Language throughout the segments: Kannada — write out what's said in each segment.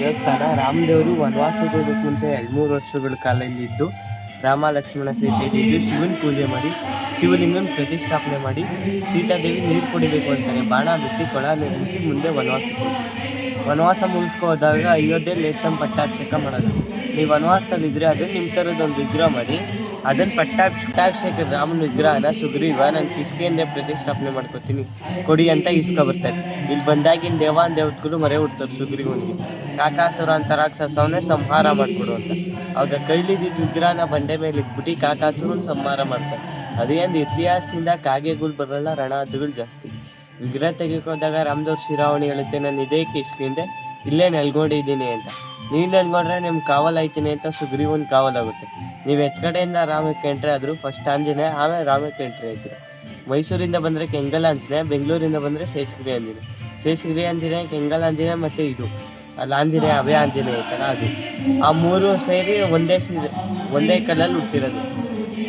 ದೇವಸ್ಥಾನ. ರಾಮದೇವರು ವನವಾಸಕ್ಕೆ ಮುಂಚೆ ಹದಿಮೂರು ವರ್ಷಗಳ ಕಾಲ ಇಲ್ಲಿದ್ದು ರಾಮ ಲಕ್ಷ್ಮಣ ಸೀತೆಯಲ್ಲಿ ಇದ್ದು ಶಿವನ ಪೂಜೆ ಮಾಡಿ, ಶಿವಲಿಂಗನ ಪ್ರತಿಷ್ಠಾಪನೆ ಮಾಡಿ, ಸೀತಾದೇವಿ ನೀರು ಕುಡಿಬೇಕು ಅಂತಾರೆ. ಬಾಣ ಬಿಟ್ಟು ಕೊಳ ನಿರ್ಮಿಸಿ ಮುಂದೆ ವನವಾಸಕ್ಕೆ ವನವಾಸ ಮುಗಿಸ್ಕೋದಾಗ ಅಯೋಧ್ಯೆ ಏತಂ ಪಟ್ಟಾಭಿಷೇಕ ಮಾಡೋದು. ನೀವು ವನವಾಸದಲ್ಲಿದ್ದರೆ ಅದು ನಿಮ್ಮ ಥರದೊಂದು ವಿಗ್ರಹ ಮಾಡಿ. ಅದನ್ನು ಪಟ್ಟಾಭಿಷ ಪಟ್ಟಾಭಿಷೇಕ ರಾಮನ ವಿಗ್ರಹನ ಸುಗ್ರೀವ ನಾನು ಕಿಷ್ಕಿಯಿಂದ ಪ್ರತಿಷ್ಠಾಪನೆ ಮಾಡ್ಕೊತೀನಿ. ಕೊಡಿ ಅಂತ ಇಸ್ಕೊಬರ್ತಾರೆ ಇಲ್ಲಿ ಬಂದಾಗಿನ ದೇವಾನ್ ದೇವತ್ಗಳು ಮರೆ ಹುಡ್ತಾರೆ ಸುಗ್ರೀವನಿಗೆ. ಕಾಕಾಸುರ ಅಂತ ರಾಕ್ಷಸವನ್ನೇ ಸಂಹಾರ ಮಾಡಿಕೊಡು ಅಂತ. ಅವಾಗ ಕೈಲಿದ್ದಿದ್ದ ವಿಗ್ರಹನ ಬಂಡೆ ಮೇಲೆ ಇಟ್ಬಿಟ್ಟು ಕಾಕಾಸುರನ ಸಂಹಾರ ಮಾಡ್ತಾರೆ ಅದೇಂದು ಇತಿಹಾಸದಿಂದ ಕಾಗೆಗಳು ಬರಲ್ಲ ರಣಾದಗಳು ಜಾಸ್ತಿ. ವಿಗ್ರಹ ತೆಗೆಕೋದಾಗ ರಾಮದೇವ್ರ ಶಿರಾವಣಿ ಹೇಳುತ್ತೆ, ನಾನು ಇದೇ ಕಿಷ್ಕಿಂದೆ ಇಲ್ಲೇ ನೆಲ್ಗೊಂಡಿದ್ದೀನಿ ಅಂತ. ನೀನು ನೆಲ್ಗೊಂಡ್ರೆ ನಿಮ್ಗೆ ಕಾವಲಾಯ್ತೀನಿ ಅಂತ ಸುಗ್ರೀವನ್ ಕಾವಲಾಗುತ್ತೆ. ನೀವು ಎತ್ಕಡೆಯಿಂದ ರಾಮಕ್ಕೆ ಎಂಟ್ರಿ ಆದರೂ ಫಸ್ಟ್ ಆಂಜನೇಯ, ಆಮೇಲೆ ರಾಮಕ್ಕೆ ಎಂಟ್ರಿ ಆಯ್ತು ಮೈಸೂರಿಂದ ಬಂದರೆ ಕೆಂಗಲ್ ಆಂಜನೇಯ, ಬೆಂಗಳೂರಿಂದ ಬಂದರೆ ಶೇಷಗಿರಿ ಆಂಜನೇಯ. ಶೇಷಗಿರಿ ಆಂಜನೇಯ, ಕೆಂಗಲ್ ಆಂಜನೇಯ ಮತ್ತು ಇದು. ಅಲ್ಲಿ, ಆಂಜನೇಯ ಅಭಯ ಆಂಜನೇಯ ಐತಲ್ಲ ಅದು. ಆ ಮೂರು ಸೇರಿ ಒಂದೇ ಒಂದೇ ಕಲ್ಲಲ್ಲಿ ಹುಟ್ಟಿರೋದು.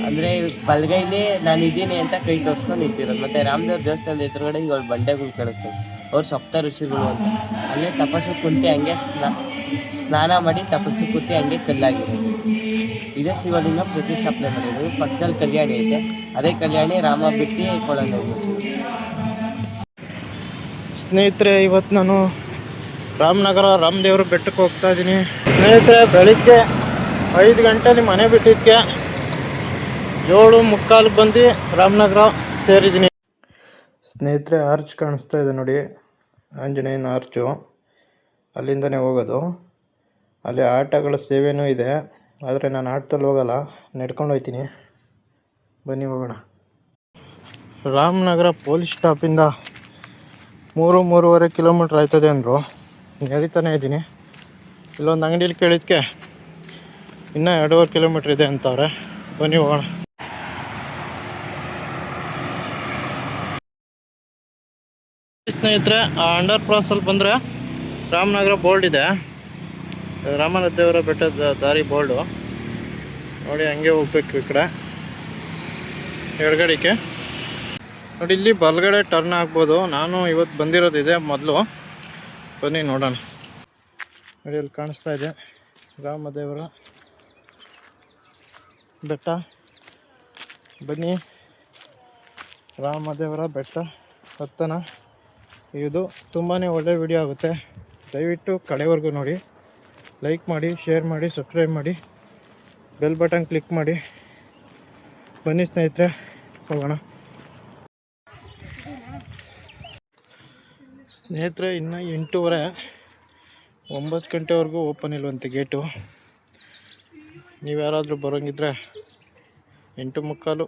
ಅಂದರೆ ಬಲಗೈಲಿ ನಾನು ಇದ್ದೀನಿ ಅಂತ ಕೈ ತೋರಿಸ್ಕೊಂಡು ನಿಂತಿರೋದು. ಮತ್ತು ರಾಮದೇವ್ರ ದೇವಸ್ಥಾನದ ಎದುರುಗಡೆ ಈಗ ಅವ್ರ ಬಂಡೆಗಳು ಕಾಣಿಸ್ತಾರೆ ಅವ್ರು ಸಪ್ತ ಋಷಿಗಳು ಅಂತ. ಅಲ್ಲೇ ತಪಸ್ಸು ಕುಂತಿ ಹಂಗೆ ಸ್ನಾ ಸ್ನಾನ ಮಾಡಿ ತಪಸ್ಸು ಕೂತಿ ಹಂಗೆ ಕಲ್ಲಾಗಿರೋದು ಇದೇ ಶಿವಲಿಂಗ ಪ್ರತಿಷ್ಠಾಪನೆ ಮಾಡಿರೋದು ಪಕ್ಕದಲ್ಲಿ ಕಲ್ಯಾಣಿ ಐತೆ. ಅದೇ ಕಲ್ಯಾಣಿ ರಾಮ ಬಿಟ್ಟು ಕೊಳಂದ ಸ್ನೇಹಿತರೆ ಇವತ್ತು ನಾನು ರಾಮನಗರ ರಾಮದೇವ್ರ ಬೆಟ್ಟಕ್ಕೆ ಹೋಗ್ತಾ ಇದ್ದೀನಿ. ಸ್ನೇಹಿತರೆ, ಬೆಳಿಗ್ಗೆ ಐದು ಗಂಟೆಲಿ ಮನೆ ಬಿಟ್ಟಿದ್ದಕ್ಕೆ ಏಳು ಮುಕ್ಕಾಲು ಬಂದು ರಾಮನಗರ ಸೇರಿದ್ದೀನಿ. ಸ್ನೇಹಿತರೆ ಆರ್ಚ್ ಕಾಣಿಸ್ತಾ ಇದೆ ನೋಡಿ. ಆಂಜನೇಯನ ಆರ್ಚು ಅಲ್ಲಿಂದನೇ ಹೋಗೋದು. ಅಲ್ಲಿ ಆಟಗಳ ಸೇವೆಯೂ ಇದೆ. ಆದರೆ ನಾನು ಆಟದಲ್ಲಿ ಹೋಗಲ್ಲ. ನಡ್ಕೊಂಡು ಹೋಗ್ತೀನಿ. ಬನ್ನಿ ಹೋಗೋಣ. ರಾಮನಗರ ಪೊಲೀಸ್ ಸ್ಟಾಪಿಂದ ಮೂರು, ಮೂರುವರೆ ಕಿಲೋಮೀಟ್ರ್ ಆಯ್ತದೆ ಅಂದರು. ನಡೀತಾನೆ ಇದ್ದೀನಿ. ಇಲ್ಲೊಂದು ಅಂಗಡಿಯಲ್ಲಿ ಕೇಳಿದ್ಕೆ ಇನ್ನೂ ಎರಡೂವರೆ ಕಿಲೋಮೀಟ್ರ್ ಇದೆ ಅಂತವ್ರೆ. ಬನ್ನಿ ಹೋಗೋಣ. ಸ್ನೇಹಿತರೆ, ಆ ಅಂಡರ್ ಕ್ರಾಸಲ್ಲಿ ಬಂದರೆ ರಾಮನಗರ ಬೋರ್ಡ್ ಇದೆ. ರಾಮನ ದೇವರ ಬೆಟ್ಟದ ದಾರಿ ಬೋಲ್ಡು ನೋಡಿ, ಹಂಗೆ ಹೋಗ್ಬೇಕು ಈ ಕಡೆ. ಎಡಗಡೆಗೆ. ನೋಡಿ, ಇಲ್ಲಿ ಬಲಗಡೆ ಟರ್ನ್ ಆಗ್ಬೋದು. ನಾನು ಇವತ್ತು ಬಂದಿರೋದಿದೆ ಮೊದಲು. ಬನ್ನಿ, ನೋಡೋಣ. ನೋಡಿ, ಅಲ್ಲಿ ಕಾಣಿಸ್ತಾ ಇದೆ. ರಾಮದೇವರ ಬೆಟ್ಟ. ಬನ್ನಿ. ರಾಮದೇವರ ಬೆಟ್ಟ ಹತ್ತನ. ಇದು ತುಂಬಾ ಒಳ್ಳೆ ವಿಡಿಯೋ ಆಗುತ್ತೆ. ದಯವಿಟ್ಟು ಕಡೆವರೆಗೂ ನೋಡಿ. ಲೈಕ್ ಮಾಡಿ ಶೇರ್ ಮಾಡಿ ಸಬ್ಸ್ಕ್ರೈಬ್ ಮಾಡಿ ಬೆಲ್ ಬಟನ್ ಕ್ಲಿಕ್ ಮಾಡಿ. ಬನ್ನಿ ಸ್ನೇಹಿತರೆ, ಹೋಗೋಣ. ಸ್ನೇಹಿತರೆ, ಇನ್ನು ಎಂಟೂವರೆ, ಒಂಬತ್ತು ಗಂಟೆವರೆಗೂ ಓಪನ್ ಇಲ್ವಂತೆ ಗೇಟು ನೀವು ಯಾರಾದರೂ ಬರೋಂಗಿದ್ರೆ ಎಂಟು ಮುಕ್ಕಾಲು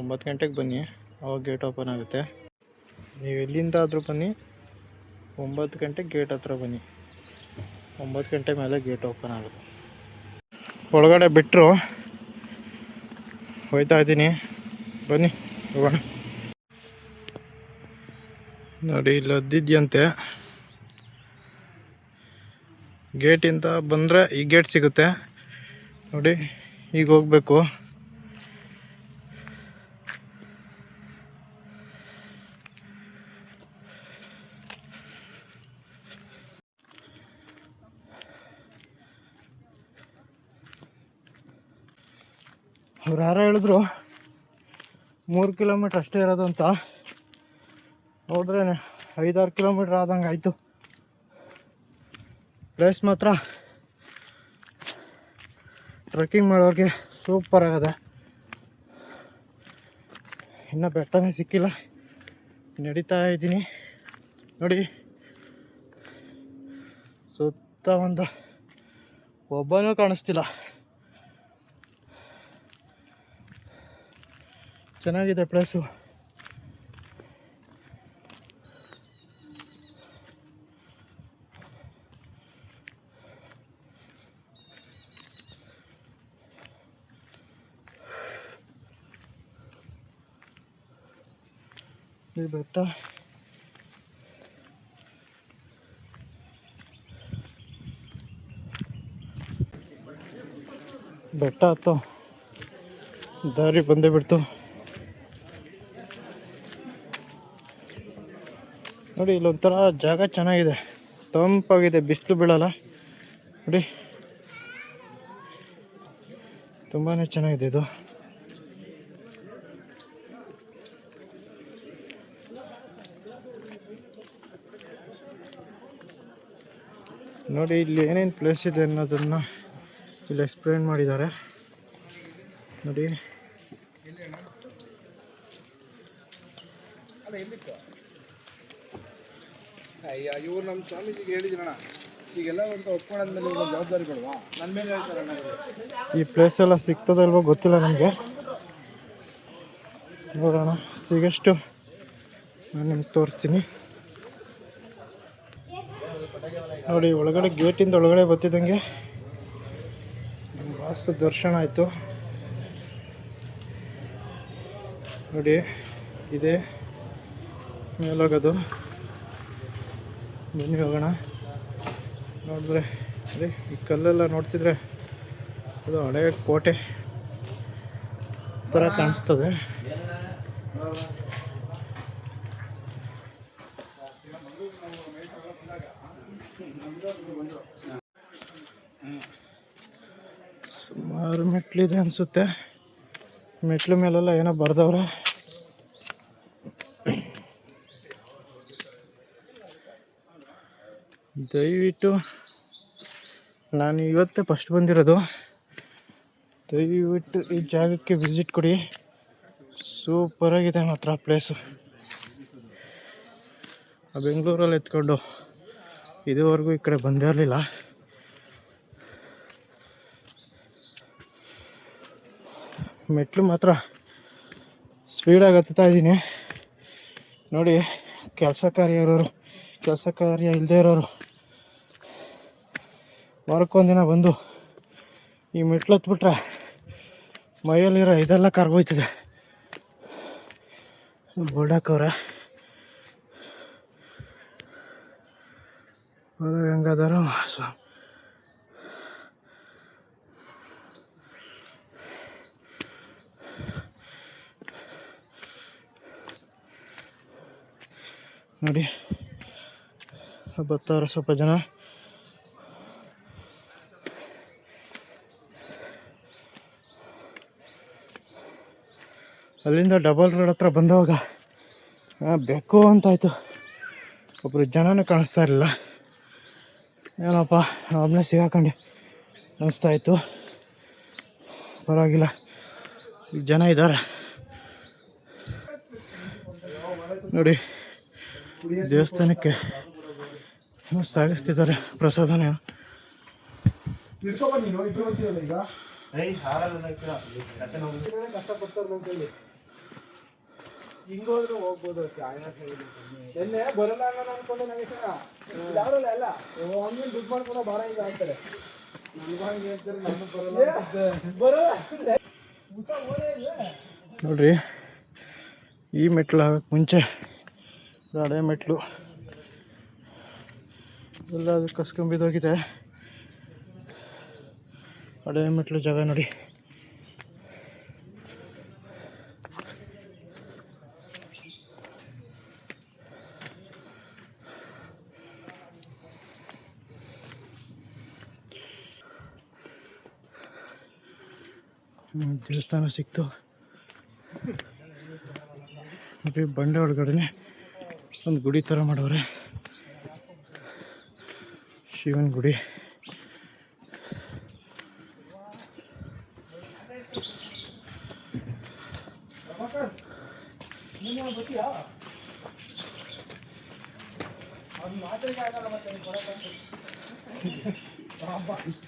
ಒಂಬತ್ತು ಗಂಟೆಗೆ ಬನ್ನಿ, ಅವಾಗ ಗೇಟ್ ಓಪನ್ ಆಗುತ್ತೆ. ನೀವು ಎಲ್ಲಿಂದಾದರೂ ಬನ್ನಿ, ಒಂಬತ್ತು ಗಂಟೆಗೆ ಗೇಟ್ ಹತ್ರ ಬನ್ನಿ. ಒಂಬತ್ತು ಗಂಟೆ ಮೇಲೆ ಗೇಟ್ ಓಪನ್ ಆಗುತ್ತೆ. ಒಳಗಡೆ ಬಿಟ್ಟರು ಹೋಯ್ತಾ ಇದ್ದೀನಿ. ಬನ್ನಿ, ಹೋಗೋಣ. ನೋಡಿ, ಇಲ್ಲಿ ಅದ್ದಿದ್ಯಂತೆ ಗೇಟಿಂದ ಬಂದರೆ ಈ ಗೇಟ್ ಸಿಗುತ್ತೆ. ನೋಡಿ, ಈಗ ಹೋಗ್ಬೇಕು. ಅವ್ರು ಯಾರೋ ಹೇಳಿದ್ರು, ಮೂರು ಕಿಲೋಮೀಟ್ರ್ ಅಷ್ಟೇ ಇರೋದು ಅಂತ. ನೋಡಿದ್ರೆ ಐದಾರು ಕಿಲೋಮೀಟ್ರ್ ಆದಂಗೆ ಆಯಿತು. ಪ್ಲೇಸ್ ಮಾತ್ರ ಟ್ರೆಕ್ಕಿಂಗ್ ಮಾಡೋರಿಗೆ ಸೂಪರ್ ಆಗದೆ. ಇನ್ನೂ ಬೆಟ್ಟನೇ ಸಿಕ್ಕಿಲ್ಲ. ನಡೀತಾ ಇದ್ದೀನಿ. ನೋಡಿ, ಸುತ್ತ ಒಂದು ಒಬ್ಬನೂ ಕಾಣಿಸ್ತಿಲ್ಲ. ಚೆನ್ನಾಗಿದೆ ಪ್ಲೇಸು. ಈ ಬೆಟ್ಟ. ಬೆಟ್ಟ ಹತ್ತು ದಾರಿ ಬಂದೇ ಬಿಡ್ತು. ನೋಡಿ, ಇಲ್ಲೊಂಥರ ಜಾಗ ಚೆನ್ನಾಗಿದೆ. ತಂಪಾಗಿದೆ, ಬಿಸಿಲು ಬೀಳಲ್ಲ. ನೋಡಿ. ತುಂಬಾ ಚೆನ್ನಾಗಿದೆ ಇದು. ನೋಡಿ, ಇಲ್ಲಿ ಏನೇನು ಪ್ಲೇಸ್ ಇದೆ ಅನ್ನೋದನ್ನು ಇಲ್ಲಿ ಎಕ್ಸ್ಪ್ಲೇನ್ ಮಾಡಿದ್ದಾರೆ. ನೋಡಿ. ಇವ್ರು ನಮ್ಮ ಸ್ವಾಮೀಜಿಗೆ ಹೇಳಿದ್ರಣ ಈಗೆಲ್ಲ ಒಂದು ಒಪ್ಕೊಂಡಾದ್ಮೇಲೆ ಇವಾಗ ಜವಾಬ್ದಾರಿ ಕೊಡುವ. ನನ್ನ ಮೇಲೆ ಹೇಳ್ತಾರಣ್ಣ ಈ ಪ್ಲೇಸ್ ಎಲ್ಲ ಸಿಗ್ತದಲ್ವೋ ಗೊತ್ತಿಲ್ಲ ನಮಗೆ. ನೋಡೋಣ, ಸಿಗಷ್ಟು ನಾನು ನಿಮ್ಗೆ ತೋರಿಸ್ತೀನಿ. ನೋಡಿ, ಒಳಗಡೆ ಗೇಟಿಂದ ಒಳಗಡೆ ಬರ್ತಿದ್ದಂಗೆ ವಾಸ್ತು ದರ್ಶನ ಆಯಿತು. ನೋಡಿ, ಇದೆ ಮೇಲೋಗೋದು. ಬನ್ನಿ ಹೋಗೋಣ. ನೋಡಿದ್ರೆ, ಅದೇ ಈ ಕಲ್ಲೆಲ್ಲ ನೋಡ್ತಿದ್ರೆ ಅದು ಹಳೆ ಕೋಟೆ ಥರ ಕಾಣಿಸ್ತದೆ. ಸುಮಾರು ಮೆಟ್ಲಿದೆ ಅನಿಸುತ್ತೆ. ಮೆಟ್ಲು ಮೇಲೆಲ್ಲ ಏನೋ ಬರ್ದವ್ರೆ. ದಯವಿಟ್ಟು ನಾನು ಇವತ್ತೇ ಫಸ್ಟ್ ಬಂದಿರೋದು. ದಯವಿಟ್ಟು ಈ ಜಾಗಕ್ಕೆ ವಿಸಿಟ್ ಕೊಡಿ. ಸೂಪರಾಗಿದೆ ಮಾತ್ರ ಪ್ಲೇಸು ಬೆಂಗಳೂರಲ್ಲಿ ಎತ್ಕೊಂಡು ಇದುವರೆಗೂ ಈ ಕಡೆ ಬಂದೇ ಇರಲಿಲ್ಲ. ಮೆಟ್ಲು ಮಾತ್ರ ಸ್ಪೀಡಾಗಿ ಹತ್ತಾ ಇದ್ದೀನಿ. ನೋಡಿ, ಕೆಲಸ ಕಾರ್ಯ ಇರೋರು, ಕೆಲಸ ಕಾರ್ಯ ಇಲ್ಲದೆ ಇರೋರು. ವಾರಕ್ಕೊಂದಿನ ಬಂದು ಈ ಮೆಟ್ಲು ಹತ್ಬಿಟ್ರೆ ಮೈಯಲ್ಲಿರೋ ಇದೆಲ್ಲ ಕರ್ಗೋಯ್ತದೆ ಬೋಡಾಕವ್ರ ಗಂಗಾಧರ ನೋಡಿ ಬರ್ತಾರೆ ಸ್ವಲ್ಪ ಜನ. ಅಲ್ಲಿಂದ ಡಬಲ್ ರೋಡ್ ಹತ್ರ ಬಂದವಾಗ ಬೆಕ್ಕು ಅಂತಾಯಿತು. ಒಬ್ಬರು ಜನನೂ ಕಾಣಿಸ್ತಾ ಇರಲಿಲ್ಲ. ಏನಪ್ಪ ಒಬ್ಬನೇ ಸಿಗಾಕೊಂಡೆ ಅನಿಸ್ತಾ ಇತ್ತು. ಪರವಾಗಿಲ್ಲ ಜನ ಇದ್ದಾರೆ ನೋಡಿ, ದೇವಸ್ಥಾನಕ್ಕೆ ಸಾಗಿಸ್ತಿದ್ದಾರೆ ಪ್ರಸಾದನ. ಕಷ್ಟಪಡ್ತಾರೆ ಹಿಂಗೋದ್ರೆ ಹೋಗ್ಬೋದು ಅಷ್ಟೇ ಎಲ್ಲೇ ಬರಲ್ಲ ಅನ್ನೋದು ಅನ್ಕೊಂಡು ನನಗೆ ಯಾರಲ್ಲ ಅಲ್ಲ ದುಡ್ಡು ಮಾಡ್ಕೊಂಡು ಬಾರ ಈಗ ಅಂತಾರೆ ನೋಡ್ರಿ ಈ ಮೆಟ್ಲು ಆಗಕ್ಕೆ ಮುಂಚೆ ಹಳೆ ಮೆಟ್ಲು. ಎಲ್ಲ ಅದು ಕಸ್ಕೊಂಬಿದ್ದೋಗಿದೆ ಹಳೆ ಮೆಟ್ಲು ಜಾಗ ನೋಡಿ. ದೇವಸ್ಥಾನ ಸಿಕ್ತು. ಮತ್ತು ಬಂಡೆ ಒಳಗಡೆ ಒಂದು ಗುಡಿ ಥರ ಮಾಡವ್ರೆ ಶಿವನ ಗುಡಿ.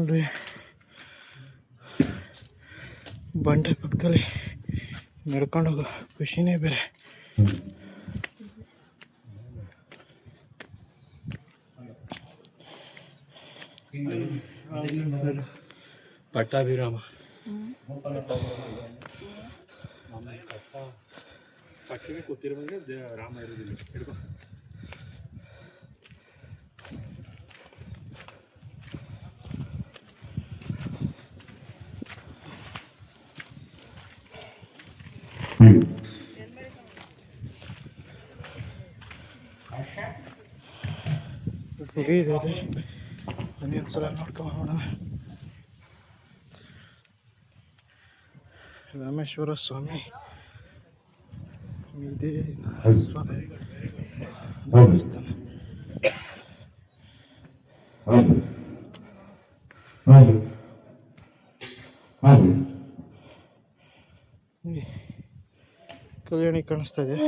ನೋಡ್ರಿ ಬಂಡೆ ಪಕ್ಕದಲ್ಲಿ ನಡ್ಕೊಂಡು ಹೋಗೋ ಖುಷಿನೇ ಬೇರೆ ಪಟ್ಟಾಭಿರಾಮ ಪಟ್ಟಿಗೆ ಕೂತಿರುವಂಗೆ ರಾಮ ಇರೋದಿಲ್ಲ ಹಿಡ್ಕೊ ಗುಡಿ ಇದೆ ಅಲ್ಲಿ ಬನ್ನಿ ಒಂದ್ಸಲ ನೋಡ್ಕೊಂಬೋಣ ರಾಮೇಶ್ವರ ಸ್ವಾಮಿ. ಇದೇ ಸ್ವಾಮಿ ದೇವಸ್ಥಾನ ಕಲ್ಯಾಣಿ ಕಾಣಿಸ್ತಾ ಇದೆ.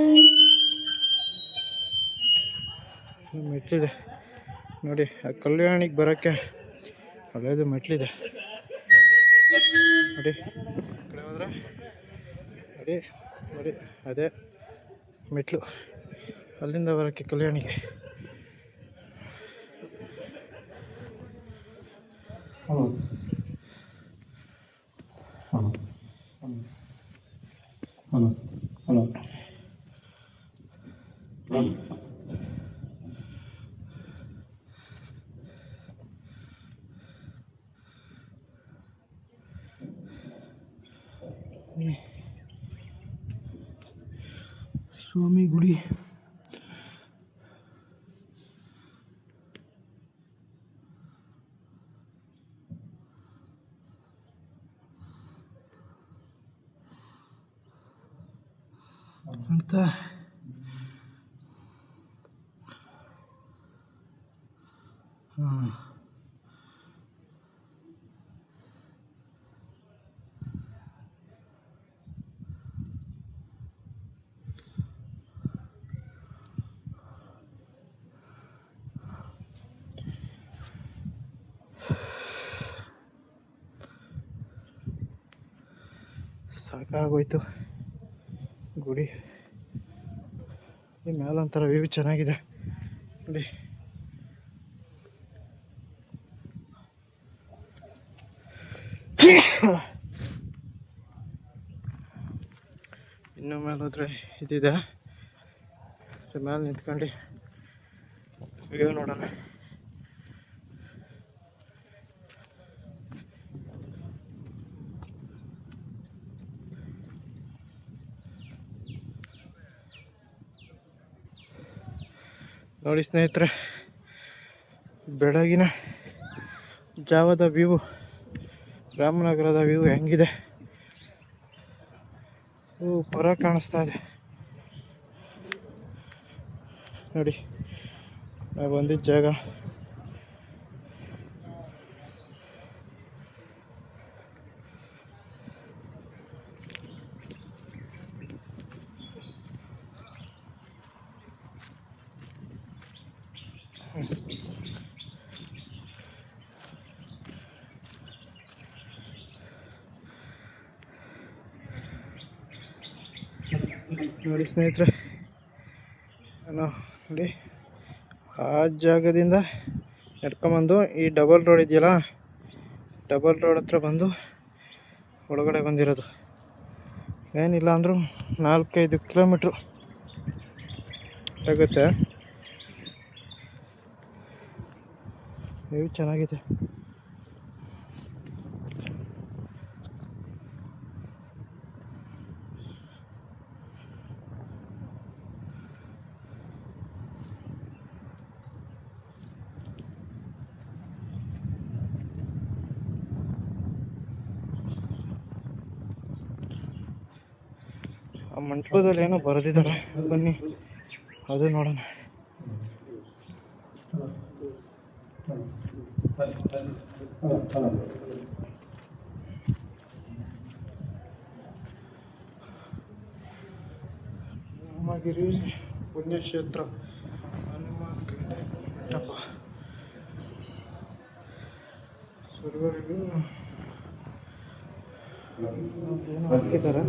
ಮೆಟ್ಲಿದೆ ನೋಡಿ, ಆ ಕಲ್ಯಾಣಿಗೆ ಬರೋಕ್ಕೆ ಒಳ್ಳೆಯದು ಮೆಟ್ಲಿದೆ. ನೋಡಿ ಕಡೆ ಹೋದ್ರೆ, ನೋಡಿ ನೋಡಿ, ಅದೇ ಮೆಟ್ಲು. ಅಲ್ಲಿಂದ ಬರೋಕ್ಕೆ ಕಲ್ಯಾಣಿಗೆ ಸ್ವಾಮಿ ಗುಡಿ ಅಂತ ಹಾಂ ಸಾಕಾಗೋಯ್ತು ಗುಡಿ. ಈ ಒಂಥರ ವ್ಯೂ ಚೆನ್ನಾಗಿದೆ. ನೋಡಿ. ಇನ್ನು ಮೇಲೆ ಹೋದ್ರೆ ಇದಿದೆ. ಮೇಲೆ ನಿಂತ್ಕೊಂಡು ವ್ಯೂ ನೋಡೋಣ. ನೋಡಿ ಸ್ನೇಹಿತರೆ, ಬೆಳಗಿನ ಜಾವದ ವ್ಯೂ ರಾಮನಗರದ ವ್ಯೂ ಹೆಂಗಿದೆ? ಪರ ಕಾಣಿಸ್ತಾ ಇದೆ. ನೋಡಿ, ನಾವು ಬಂದಿದ್ದ ಜಾಗ ನೋಡಿ ಸ್ನೇಹಿತರೆ ನಾನು ನೋಡಿ, ಆ ಜಾಗದಿಂದ ನಡ್ಕೊಂಬಂದು ಈ ಡಬಲ್ ರೋಡ್ ಇದೆಯಲ್ಲ ಡಬಲ್ ರೋಡ್ ಹತ್ರ ಬಂದು ಒಳಗಡೆ ಬಂದಿರೋದು. ಏನಿಲ್ಲ ಅಂದರೂ ನಾಲ್ಕೈದು ಕಿಲೋಮೀಟ್ರು ಆಗುತ್ತೆ. ವ್ಯೂ ಚೆನ್ನಾಗಿದೆ. ಆ ಮಂಟಪದಲ್ಲಿ ಏನೋ ಬರೆದಿದ್ದಾರೆ. ಬನ್ನಿ ಅದು ನೋಡೋಣ. ರಾಮಗಿರಿ ಪುಣ್ಯಕ್ಷೇತ್ರ. ಮಂಟಪ. ಸರ್ವರಿಗೂ ಹಾಕಿದ್ದಾರೆ.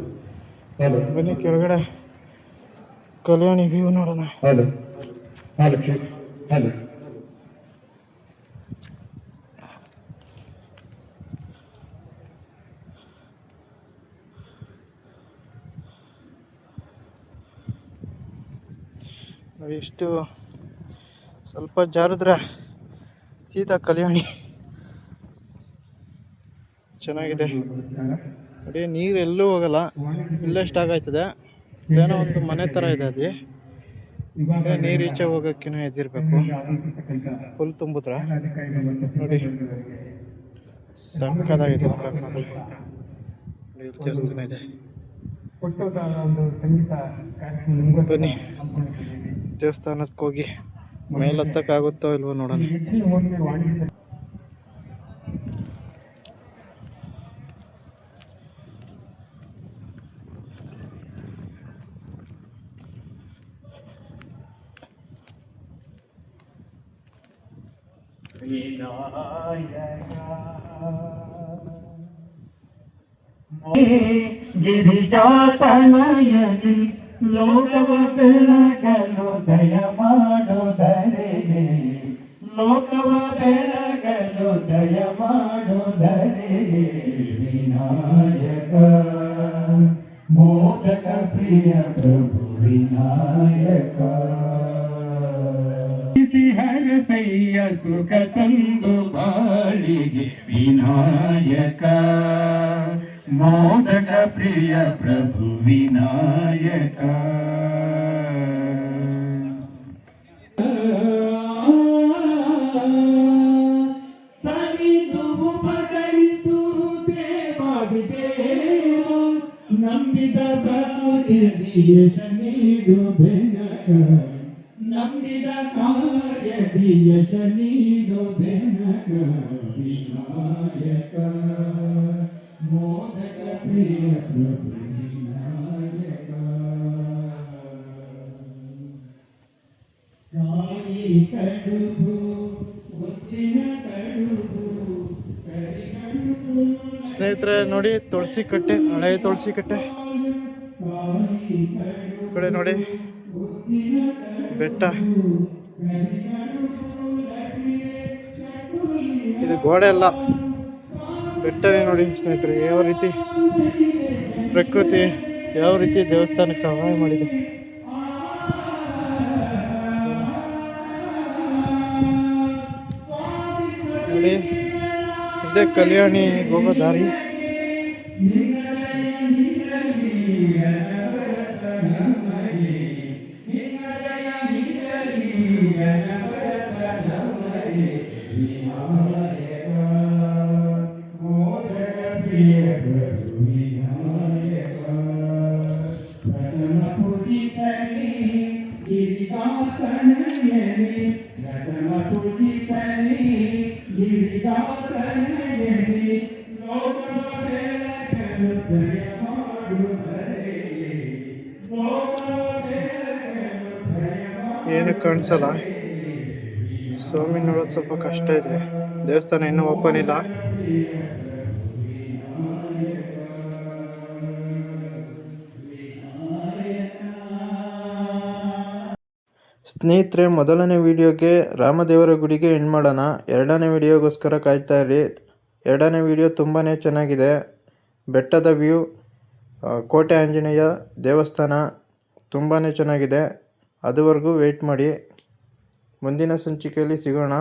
ಬನ್ನಿ ಕೆಳಗಡೆ. ಕಲ್ಯಾಣಿ ವ್ಯೂ ನೋಡೋಣ. ನೋಡಿ ಎಷ್ಟು ಸ್ವಲ್ಪ ಜಾರಿದ್ರೆ ಸೀತಾ ಕಲ್ಯಾಣಿ. ಚೆನ್ನಾಗಿದೆ. ನೋಡಿ, ನೀರು ಎಲ್ಲೂ ಹೋಗಲ್ಲ. ಇಲ್ಲೇ ಸ್ಟಾಕ್ ಆಯ್ತದೆ ಏನೋ ಒಂದು ಮನೆ ಥರ ಇದೆ ಅದು ನೀರು ಈಚೆ ಹೋಗೋಕ್ಕಿನ ಎದ್ದಿರಬೇಕು. ಫುಲ್ ತುಂಬಿದ್ರ. ನೋಡಿ. ಸಕ್ಕದಾಗಿದೆ ನೋಡಕ್ಕೆ ದೇವಸ್ಥಾನ ಇದೆ. ಬನ್ನಿ. ದೇವಸ್ಥಾನಕ್ಕೆ ಹೋಗಿ ಮೇಲತ್ತಕ್ಕಾಗುತ್ತೋ ಇಲ್ವೋ ನೋಡೋಣ. ಗಿರಿಜಾತನಯನಿ ಲೋಕವ ಬೆಳಗಲು ದಯ ಮಾಡುವುದರೇನೆ ಲೋಕವ ಬೆಳಗಲು ದಯ ಮಾಡುವುದರೇನೆ ವಿನಾಯಕ ಮೋದಕ ಪ್ರಿಯ ಪ್ರಭು ವಿನಾಯಕ ಹರಸಯ್ಯ ಸುಖ ತಂದು ಬಾಳಿಗೆ ವಿನಾಯಕ ಮೋದಕ ಪ್ರಿಯ ಪ್ರಭು ವಿನಾಯಕ ಸವಿದು ಉಪಕರಿಸು ದೇವಾದಿದೇವ ನಂಬಿದ ಕಾರ್ಯದಿಯಶ ನೀಡು ಬೆನಕ ನಂಬಿದ ಕಾರ್ಯದಿಯಶ ನೀಡು ಬೆನಕ ವಿನಾಯಕ ಸ್ನೇಹಿತರೆ, ನೋಡಿ, ತುಳಸಿ ಕಟ್ಟೆ, ಹಳೆ ತುಳಸಿ ಕಟ್ಟೆ. ಕಡೆ ನೋಡಿ, ಬೆಟ್ಟ. ಇದು ಗೋಡೆ ಅಲ್ಲ, ಬೆಟ್ಟನೇ ನೋಡಿ, ಸ್ನೇಹಿತರೆ, ಯಾವ ರೀತಿ ಪ್ರಕೃತಿ, ಯಾವ ರೀತಿ ದೇವಸ್ಥಾನಕ್ಕೆ ಸಹಾಯ ಮಾಡಿದೆ. ನೋಡಿ ಇದೇ ಕಲ್ಯಾಣಿ ಹೋಗೋ ಕಾಣಿಸಲ್ಲ ಸ್ವಾಮಿ ನೋಡೋದು ಸ್ವಲ್ಪ ಕಷ್ಟ ಇದೆ. ದೇವಸ್ಥಾನ ಇನ್ನೂ ಓಪನ್ ಇಲ್ಲ. ಸ್ನೇಹಿತರೆ, ಮೊದಲನೇ ವಿಡಿಯೋಗೆ ರಾಮದೇವರ ಗುಡಿಗೆ ಎಂಡ್ ಮಾಡೋಣ. ಎರಡನೇ ವಿಡಿಯೋಗೋಸ್ಕರ ಕಾಯ್ತಾ ಇರಿ. ಎರಡನೇ ವಿಡಿಯೋ ತುಂಬಾ ಚೆನ್ನಾಗಿದೆ. ಬೆಟ್ಟದ ವ್ಯೂ ಕೋಟೆ ಆಂಜನೇಯ ದೇವಸ್ಥಾನ ತುಂಬಾ ಚೆನ್ನಾಗಿದೆ. ಅದುವರೆಗೂ ವೆಯ್ಟ್ ಮಾಡಿ. ಮುಂದಿನ ಸಂಚಿಕೆಯಲ್ಲಿ ಸಿಗೋಣ.